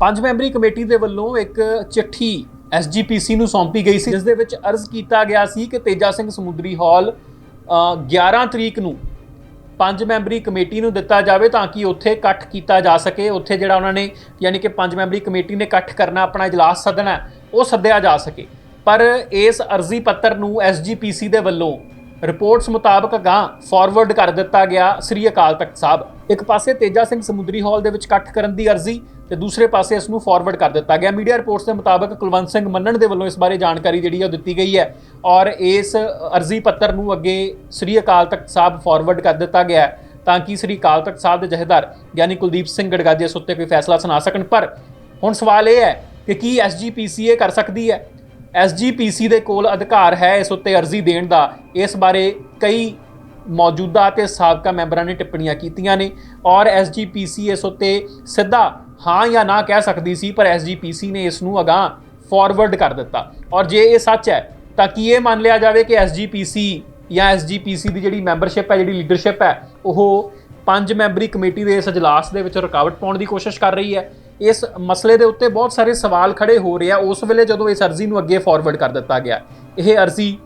ਪੰਜ memory committee ਦੇ ਵੱਲੋਂ ਇੱਕ ਚਿੱਠੀ ਐਸਜੀਪੀਸੀ ਨੂੰ ਸੌਂਪੀ ਗਈ ਸੀ ਜਿਸ ਦੇ ਵਿੱਚ ਅਰਜ਼ ਕੀਤਾ ਗਿਆ ਸੀ ਕਿ ਤੇਜਾ ਸਿੰਘ ਸਮੁੰਦਰੀ ਹਾਲ ਅ, 11 ਤਰੀਕ ਨੂੰ ਪੰਜ ਮੈਂਬਰੀ ਕਮੇਟੀ ਨੂੰ ਦਿੱਤਾ ਜਾਵੇ ਤਾਂ ਕਿ ਉੱਥੇ ਇਕੱਠ ਕੀਤਾ ਜਾ ਸਕੇ। ਉੱਥੇ ਜਿਹੜਾ ਉਹਨਾਂ ਨੇ ਯਾਨੀ ਕਿ ਪੰਜ ਮੈਂਬਰੀ ਕਮੇਟੀ ਨੇ ਇਕੱਠ ਕਰਨਾ ਆਪਣਾ ਇਜਲਾਸ ਸੱਦਣਾ ਉਹ ਸੱਦਿਆ ਜਾ ਸਕੇ। ਪਰ ਇਸ ਅਰਜ਼ੀ ਪੱਤਰ ਨੂੰ ਐਸਜੀਪੀਸੀ ਦੇ ਵੱਲੋਂ ਰਿਪੋਰਟਸ ਮੁਤਾਬਕ ਅਗਾਂਹ ਫਾਰਵਰਡ ਕਰ ਦਿੱਤਾ ਗਿਆ ਸ੍ਰੀ ਅਕਾਲ ਤਖਤ ਸਾਹਿਬ। ਇੱਕ ਪਾਸੇ ਤੇਜਾ ਸਿੰਘ ਸਮੁੰਦਰੀ ਹਾਲ ਦੇ ਵਿੱਚ ਇਕੱਠ ਕਰਨ ਦੀ ਅਰਜ਼ੀ ਤੇ ਦੂਸਰੇ ਪਾਸੇ ਇਸ ਨੂੰ ਫਾਰਵਰਡ ਕਰ ਦਿੱਤਾ ਗਿਆ। ਮੀਡੀਆ ਰਿਪੋਰਟਸ ਦੇ ਮੁਤਾਬਕ ਕੁਲਵੰਤ ਸਿੰਘ ਮੰਨਣ ਦੇ ਵੱਲੋਂ ਇਸ ਬਾਰੇ ਜਾਣਕਾਰੀ ਜਿਹੜੀ ਉਹ ਦਿੱਤੀ ਗਈ ਹੈ ਔਰ ਇਸ ਅਰਜ਼ੀ ਪੱਤਰ ਨੂੰ ਅੱਗੇ ਸ੍ਰੀ ਅਕਾਲ ਤਖਤ ਸਾਹਿਬ ਫਾਰਵਰਡ ਕਰ ਦਿੱਤਾ ਗਿਆ ਹੈ ਤਾਂ ਕਿ ਸ੍ਰੀ ਅਕਾਲ ਤਖਤ ਸਾਹਿਬ ਦੇ ਜਥੇਦਾਰ ਯਾਨੀ ਕੁਲਦੀਪ ਸਿੰਘ ਗੜਗਾਜੇ ਇਸ ਉੱਤੇ ਕੋਈ ਫੈਸਲਾ ਸੁਣਾ ਸਕਣ। ਪਰ ਹੁਣ ਸਵਾਲ ਇਹ ਹੈ ਕਿ ਕੀ ਐਸਜੀਪੀਸੀ ਇਹ ਕਰ ਸਕਦੀ ਹੈ? ਐਸਜੀਪੀਸੀ ਦੇ ਕੋਲ ਅਧਿਕਾਰ ਹੈ ਇਸ ਉੱਤੇ ਅਰਜ਼ੀ ਦੇਣ ਦਾ। ਇਸ ਬਾਰੇ ਕਈ ਮੌਜੂਦਾ ਤੇ ਸਾਬਕਾ ਮੈਂਬਰਾਂ ਨੇ ਟਿੱਪਣੀਆਂ ਕੀਤੀਆਂ ਨੇ ਔਰ ਐਸਜੀਪੀਸੀ ਇਸ ਉੱਤੇ ਸਿੱਧਾ ਹਾਂ ਜਾਂ ਨਾ ਕਹਿ ਸਕਦੀ ਸੀ, ਪਰ ਐਸਜੀਪੀਸੀ ਨੇ ਇਸ ਨੂੰ ਅਗਾਂਹ ਫਾਰਵਰਡ ਕਰ ਦਿੱਤਾ। ਔਰ ਜੇ ਇਹ ਸੱਚ ਹੈ, ਤਾਂ ਕੀ ਇਹ ਮੰਨ ਲਿਆ ਜਾਵੇ ਕਿ ਐਸਜੀਪੀਸੀ ਜਾਂ ਐਸਜੀਪੀਸੀ ਦੀ ਜਿਹੜੀ ਮੈਂਬਰਸ਼ਿਪ ਹੈ, ਜਿਹੜੀ ਲੀਡਰਸ਼ਿਪ ਹੈ, ਉਹ ਪੰਜ ਮੈਂਬਰੀ ਕਮੇਟੀ ਦੇ ਇਸ ਇਜਲਾਸ ਦੇ ਵਿੱਚ ਰੁਕਾਵਟ ਪਾਉਣ ਦੀ ਕੋਸ਼ਿਸ਼ ਕਰ ਰਹੀ ਹੈ? ਇਸ ਮਸਲੇ ਦੇ ਉੱਤੇ ਬਹੁਤ ਸਾਰੇ ਸਵਾਲ ਖੜੇ ਹੋ ਰਹੇ ਆ। ਉਸ ਵੇਲੇ ਜਦੋਂ ਇਸ ਅਰਜ਼ੀ ਨੂੰ ਅੱਗੇ ਫਾਰਵਰਡ ਕਰ ਦਿੱਤਾ ਗਿਆ। ਇਹ ਅਰਜ਼ੀ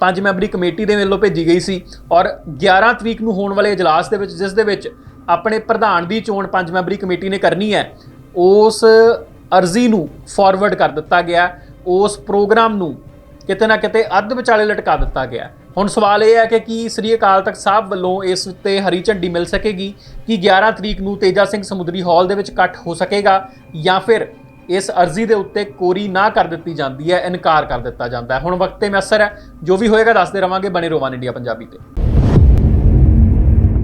ਪੰਜ ਮੈਂਬਰੀ ਕਮੇਟੀ ਦੇ ਵੱਲੋਂ ਭੇਜੀ ਗਈ ਸੀ। ਔਰ 11 ਤਰੀਕ ਨੂੰ ਹੋਣ ਵਾਲੇ ਇਜਲਾਸ ਦੇ ਵਿੱਚ, ਜਿਸ ਦੇ ਵਿੱਚ ਆਪਣੇ ਪ੍ਰਧਾਨ ਦੀ ਚੋਣ ਪੰਜ ਮੈਂਬਰੀ ਕਮੇਟੀ ਨੇ ਕਰਨੀ ਹੈ, ਉਸ ਅਰਜ਼ੀ ਨੂੰ ਫਾਰਵਰਡ ਕਰ ਦਿੱਤਾ ਗਿਆ, ਉਸ ਪ੍ਰੋਗਰਾਮ ਨੂੰ ਕਿਤੇ ਨਾ ਕਿਤੇ ਅੱਧ ਵਿਚਾਲੇ ਲਟਕਾ ਦਿੱਤਾ ਗਿਆ। ਹੁਣ ਸਵਾਲ ਇਹ ਹੈ ਕਿ ਕੀ ਸ੍ਰੀ ਅਕਾਲ ਤਖਤ ਸਾਹਿਬ ਵੱਲੋਂ ਇਸ ਉੱਤੇ ਹਰੀ ਝੰਡੀ ਮਿਲ ਸਕੇਗੀ? ਕਿ 11 ਤਰੀਕ ਨੂੰ ਤੇਜਾ ਸਿੰਘ ਸਮੁੰਦਰੀ ਹਾਲ ਦੇ ਵਿੱਚ ਇਕੱਠ ਹੋ ਸਕੇਗਾ? ਜਾਂ ਫਿਰ ਇਸ ਅਰਜ਼ੀ ਦੇ ਉੱਤੇ ਕੋਰੀ ਨਾ ਕਰ ਦਿੱਤੀ ਜਾਂਦੀ ਹੈ, ਇਨਕਾਰ ਕਰ ਦਿੱਤਾ ਜਾਂਦਾ ਹੈ? ਹੁਣ ਵਕਤ ਤੇ ਮੈਸਰ ਹੈ, ਜੋ ਵੀ ਹੋਏਗਾ ਦੱਸਦੇ ਰਵਾਂਗੇ, ਬਣੇ ਰੋਵਾਨ ਇੰਡੀਆ ਪੰਜਾਬੀ ਤੇ।